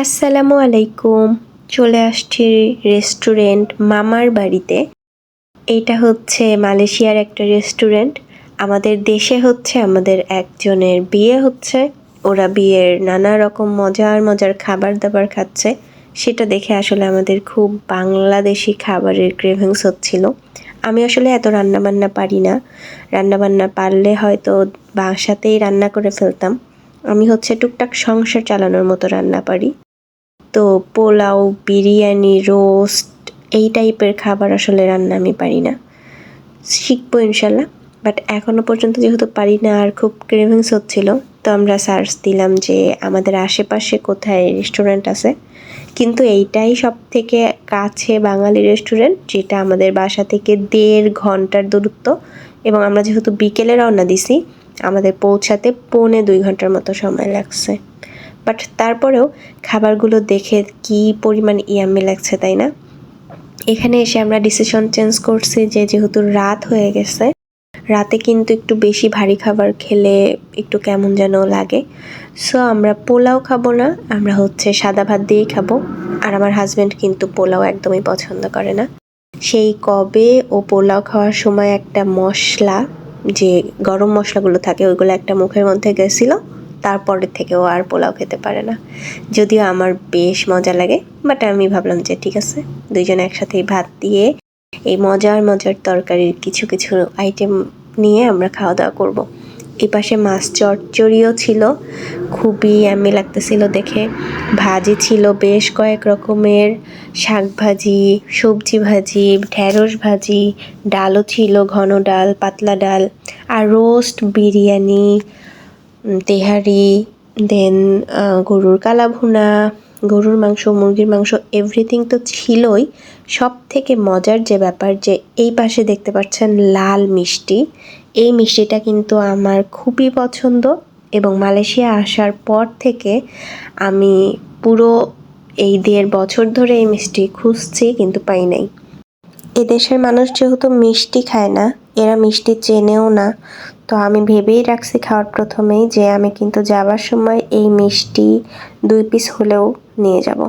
আসসালামু আলাইকুম। চলে আসছি রেস্টুরেন্ট মামার বাড়িতে। এটা হচ্ছে মালয়েশিয়ার একটা রেস্টুরেন্ট। আমাদের দেশে হচ্ছে, আমাদের একজনের বিয়ে হচ্ছে। ওরা বিয়ের নানা রকম মজার মজার খাবার দাবার খাচ্ছে। সেটা দেখে আসলে আমাদের খুব বাংলাদেশি খাবারের ক্রেভিংস হচ্ছিল। আমি আসলে এত রান্না বান্না পারি না। রান্না বান্না পারলে হয়তো বাসাতেই রান্না করে ফেলতাম। আমি হচ্ছে টুকটাক সংসার চালানোর মতো রান্না পারি। তো পোলাও, বিরিয়ানি, রোস্ট, এই টাইপের খাবার আসলে রান্না আমি পারি না। শিখব ইনশাল্লাহ, বাট এখনও পর্যন্ত যেহেতু পারি না আর খুব ক্রেভিংস হচ্ছিল, তো আমরা সার্চ দিলাম যে আমাদের আশেপাশে কোথায় রেস্টুরেন্ট আছে। কিন্তু এইটাই সব থেকে কাছে বাঙালি রেস্টুরেন্ট যেটা আমাদের বাসা থেকে দেড় ঘণ্টার দূরত্ব। এবং আমরা যেহেতু বিকেলে রওনা দিছি, আমাদের পৌঁছাতে পৌনে দুই ঘণ্টার মতো সময় লাগছে। বাট তারপরেও খাবারগুলো দেখে কি পরিমাণ ইয়াম্মি লাগছে, তাই না? এখানে এসে আমরা ডিসিশন চেঞ্জ করছি যে যেহেতু রাত হয়ে গেছে, রাতে কিন্তু একটু বেশি ভারী খাবার খেলে একটু কেমন যেন লাগে। সো আমরা পোলাও খাব না, আমরা হচ্ছে সাদা ভাত দিয়েই খাব। আর আমার হাজব্যান্ড কিন্তু পোলাও একদমই পছন্দ করে না। সেই কবে ও পোলাও খাওয়ার সময় একটা মশলা, যে গরম মশলাগুলো থাকে, ওইগুলো একটা মুখের মধ্যে গেছিল। তারপরের থেকে ও আর পোলাও খেতে পারে না যদিও আমার বেশ মজা লাগে বাট আমি ভাবলাম যে ঠিক আছে, দুইজনে একসাথেই ভাত দিয়ে এই মজার মজার তরকারির কিছু কিছু আইটেম নিয়ে আমরা খাওয়া দাওয়া করব। এই পাশে মাছ চচ্চড়িও ছিল, খুবই আমি লাগতেছিল দেখে ভাজি ছিল বেশ কয়েক রকমের, শাক ভাজি, সবজি ভাজি, ঢেঁড়স ভাজি, ডালও ছিল, ঘন ডাল, পাতলা ডাল, আর রোস্ট বিরিয়ানি তেহারি দেন গরুর কালা ভুনা গরুর মাংস, মুরগির মাংস এভরিথিং তো ছিলই। সব থেকে মজার যে ব্যাপার যে এই পাশে দেখতে পাচ্ছেন লাল মিষ্টি। এই মিষ্টিটা কিন্তু আমার খুবই পছন্দ এবং মালয়েশিয়া আসার পর থেকে আমি পুরো এই দেড় বছর ধরে এই মিষ্টি খুঁজছি কিন্তু পাই নাই। এদেশের মানুষ যেহেতু মিষ্টি খায় না, এরা মিষ্টি চেনেও না তো আমি ভেবেই রাখছি খাওয়ার প্রথমেই যে আমি কিন্তু যাবার সময় এই মিষ্টি দুই পিস হলেও নিয়ে যাব।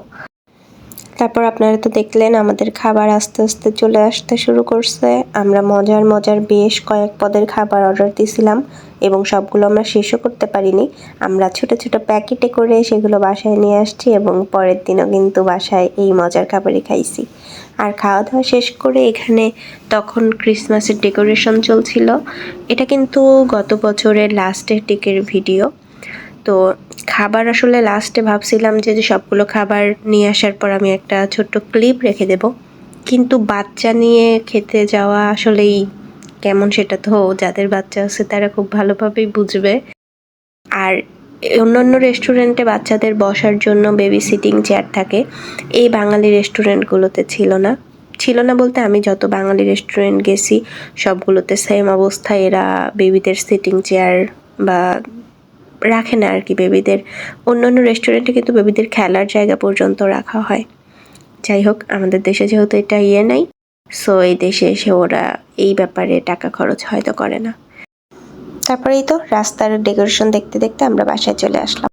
তারপর আপনারা তো দেখলেন আমাদের খাবার আস্তে আস্তে চলে আসতে শুরু করছে। আমরা মজার মজার বেশ কয়েক পদের খাবার অর্ডার দিয়েছিলাম এবং সবগুলো আমরা শেষও করতে পারিনি। আমরা ছোট ছোট প্যাকেটে করে সেগুলো বাসায় নিয়ে আসছি এবং পরের দিনও কিন্তু বাসায় এই মজার খাবারই খাইছি। আর খাওয়া দাওয়া শেষ করে এখানে তখন ক্রিসমাসের ডেকোরেশন চলছিল। এটা কিন্তু গত বছরের লাস্টের টিকের ভিডিও তো খাবার আসলে লাস্টে ভাবছিলাম যে সবগুলো খাবার নিয়ে আসার পর আমি একটা ছোট্ট ক্লিপ রেখে দেব। কিন্তু বাচ্চা নিয়ে খেতে যাওয়া আসলেই কেমন সেটা তো যাদের বাচ্চা আছে তারা খুব ভালোভাবেই বুঝবে। আর অন্যান্য রেস্টুরেন্টে বাচ্চাদের বসার জন্য বেবি সিটিং চেয়ার থাকে। এই বাঙালি রেস্টুরেন্টগুলোতে ছিল না। ছিল না বলতে আমি যত বাঙালি রেস্টুরেন্ট গেছি, সবগুলোতে সেম অবস্থায় এরা বেবিদের সিটিং চেয়ার বা রাখে না আর কি বেবিদের। অন্য অন্য রেস্টুরেন্টে কিন্তু বেবিদের খেলার জায়গা পর্যন্ত রাখা হয়। যাই হোক, আমাদের দেশে যেহেতু এটা ইয়ে নাই সো এই দেশে এসে ওরা এই ব্যাপারে টাকা খরচ হয়তো করে না। তারপরেই তো রাস্তার ডেকোরেশন দেখতে দেখতে আমরা বাসায় চলে আসলাম।